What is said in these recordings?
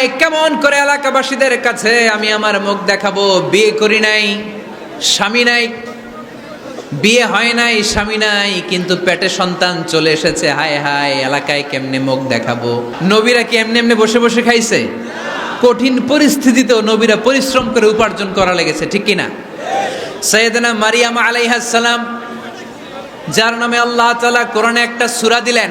হায় কেমন করে এলাকাবাসীদের কাছে আমি আমার মুখ দেখাবো? বিয়ে করি নাই, স্বামী নাই, বিয়ে হয় নাই, স্বামী নাই, কিন্তু পেটে সন্তান চলে এসেছে। হায় হায়, এলাকায় কেমনে মুখ দেখাবো? নবীরা কি এমনি এমনি বসে বসে খাইছে? কঠিন পরিস্থিতিতেও নবীরা পরিশ্রম করে উপার্জন করা লেগেছে, ঠিক কিনা? সৈয়দনা মারিয়াম আলাইহাস সালাম, যার নামে আল্লাহ তাআলা কোরআনে একটা সুরা দিলেন।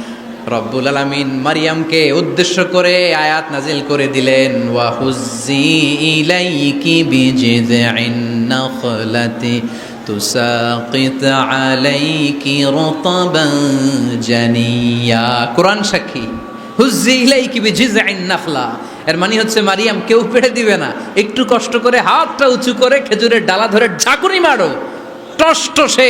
রব্বুল আলামিন মারিয়ামকে উদ্দেশ্য করে আয়াত নাজিল করে দিলেন কোরআন সাক্ষী নাখলা। এর মানে হচ্ছে মারিয়াম কেউ পেড়ে দিবে না। একটু কষ্ট করে হাতটা উঁচু করে খেজুরের ডালা ধরে ঝাঁকুনি মারো। টষ্ট সে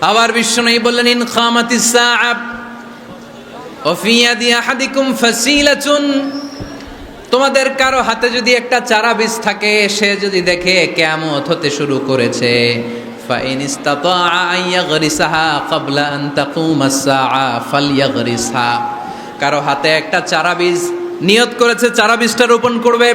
আবার বিশ্ব নেই বললেন, ইন খামাতিস সাআব ওফিয়াদি আহাদিকুম ফাসিলাতুন। তোমাদের কারও হাতে যদি একটা চারা বীজ থাকে, সে যদি দেখে কেয়ামত হতে শুরু করেছে। কারও হাতে একটা চারা বীজ, নিয়ত করেছে, চারা বীজটা রোপণ করবে।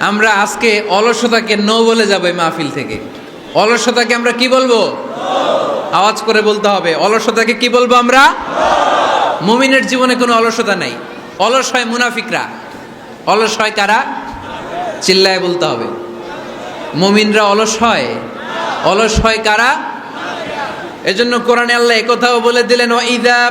আমরা আজকে অলসতাকে নো বলে যাব এই মাহফিল থেকে। অলসতাকে আমরা কি বলব? আওয়াজ করে বলতে হবে, অলসতাকে কি বলব আমরা? মুমিনের জীবনে কোনো অলসতা নাই। অলস হয় মুনাফিকরা। অলস হয় কারা? চিল্লায় বলতে হবে। মুমিনরা অলস হয়। অলস হয় কারা? এজন্য কোরআনে আল্লাহ একথাও বলে দিলেন ইদা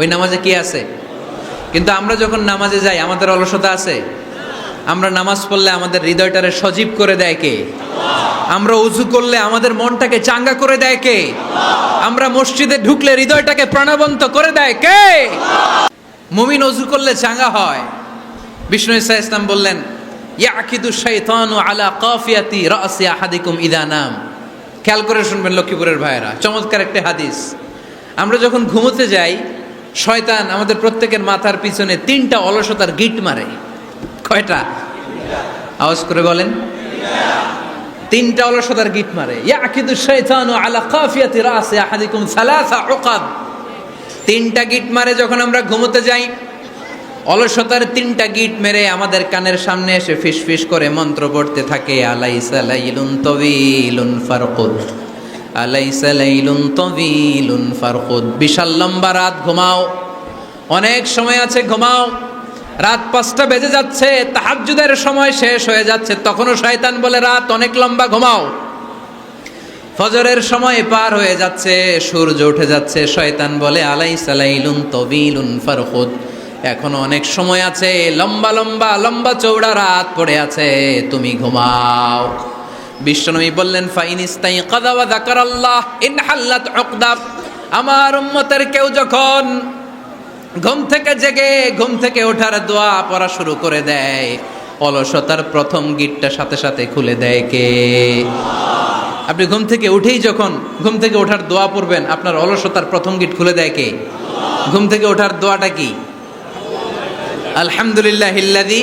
ওই নামাজে কি আছে? কিন্তু আমরা যখন নামাজে যাই, আমাদের অলসতা আছে? আমরা নামাজ পড়লে আমাদের হৃদয়টারে সজীব করে দেয় কে? আমরা উজু করলে আমাদের মনটাকে চাঙ্গা করে দেয় কে? আমরা মসজিদে ঢুকলে হৃদয়টাকে প্রাণবন্ত করে দেয় কে? মুমিন অজু করলে চাঙ্গা হয়। বিষ্ণু ইসা ইসলাম বললেন, ইয়াকিদু শাইতানু আলা কাফিয়াতি রাসি আহাদিকুম ইদা নাম। খেয়াল করে শুনবেন লক্ষ্মীপুরের ভাইয়েরা। চমৎকার একটা হাদিস। আমরা যখন ঘুমোতে যাই শয়তান আমাদের প্রত্যেকের মাথার পিছনে তিনটা অলসতার গিট মারে। কয়টা? আওয়াজ করে বলেন। তিনটা অলসতার গিট মারে। ইয়াকিদু শাইতানু আলা কাফিয়াতি রাসি আহাদিকুম সালাসা উকাব তিনটা গিট মারে যখন আমরা ঘুমোতে যাই, অলসতার তিনটা গিট মেরে আমাদের কানের সামনে এসে ফিস ফিস করে মন্ত্র পড়তে থাকে, আলাইসা লাইলুন তবিলুন ফারকুদ। আলাইসা লাইলুন তবিলুন ফারকুদ বিশাল লম্বা রাত, ঘুমাও। অনেক সময় আছে, ঘুমাও। রাত পাঁচটা বেজে যাচ্ছে, তাহাজ্জুদের সময় শেষ হয়ে যাচ্ছে। তখনও শয়তান বলে, রাত অনেক লম্বা, ঘুমাও। ফজরের সময় পার হয়ে যাচ্ছে, সূর্য উঠে যাচ্ছে। শয়তান বলে আলাই সালাইলুন তবিলুন ফারহুদ এখনও অনেক সময় আছে, লম্বা লম্বা লম্বা চৌড়া রাত পড়ে আছে। তুমি ঘুমাও। বিশ্বনবী বললেন, ফাইন ইস্তাই কাদা ওয়া যাকারাল্লাহ, ইন হাল্লাত উকদা। আমার উম্মতের কেউ যখন ঘুম থেকে জেগে, ঘুম থেকে ওঠার দোয়া পড়া শুরু করে দেয়, অলসতার প্রথম গিটটা সাথে সাথে খুলে দেয় কে? আপনি ঘুম থেকে উঠেই যখন ঘুম থেকে ওঠার দোয়া পড়বেন, আপনার অলসতার প্রথম গিট খুলে দেয় কে? ঘুম থেকে ওঠার দোয়াটা কি? আলহামদুলিল্লাহ হিল্লাদি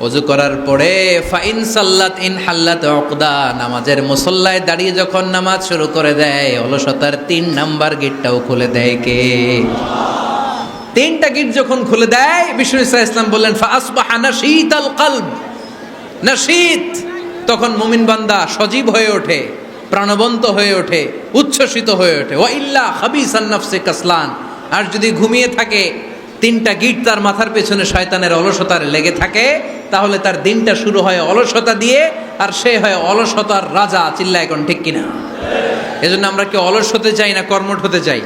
অজু করার পরে, ফাইন সাল্লাত ইন হাল্লাত অকদা নামাজের মুসল্লায় দাঁড়িয়ে যখন নামাজ শুরু করে দেয়, অলসতার তিন নাম্বার গেটটাও খুলে দেয় কে? তিনটা গিট যখন খুলে দেয়, বিষ্ণু ইসা ইসলাম বললেন ফাসবাহা নাশীত আল কলব। নাশীত! তখন মুমিন বান্দা সজীব হয়ে ওঠে, প্রাণবন্ত হয়ে ওঠে, উচ্ছ্বসিত হয়ে ওঠে। ও ইল্লা হাবিসান নাফসে কাসলান। আর যদি ঘুমিয়ে থাকে, তিনটা গিট তার মাথার পেছনে শয়তানের অলসতার লেগে থাকে তাহলে তার দিনটা শুরু হয় অলসতা দিয়ে, আর সে হয় অলসতার রাজা চিল্লা এখন ঠিক কিনা? এজন্য আমরা কি অলস হতে চাই না, কর্মঠ হতে চাই।